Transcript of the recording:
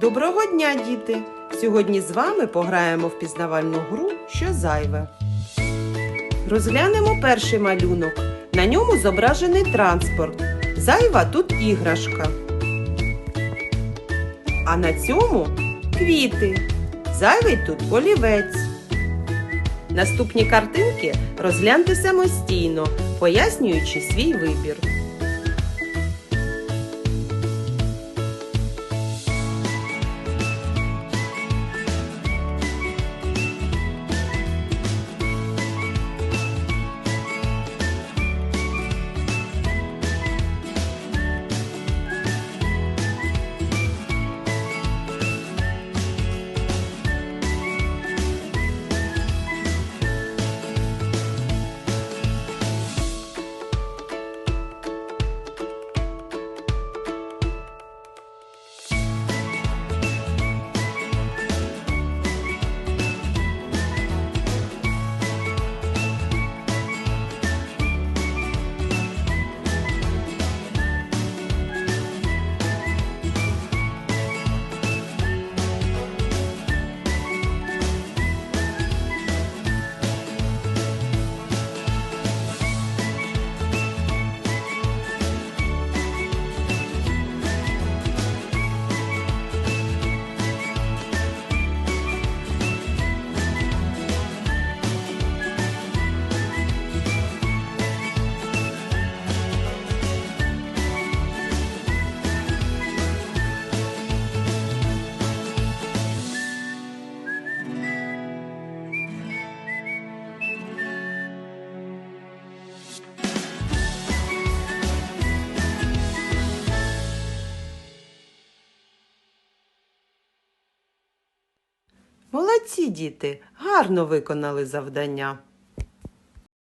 Доброго дня, діти! Сьогодні з вами пограємо в пізнавальну гру Що зайве. Розглянемо перший малюнок. На ньому зображений транспорт. Зайва тут іграшка. А на цьому квіти. Зайвий тут олівець. Наступні картинки розгляньте самостійно, пояснюючи свій вибір. Молодці діти, гарно виконали завдання.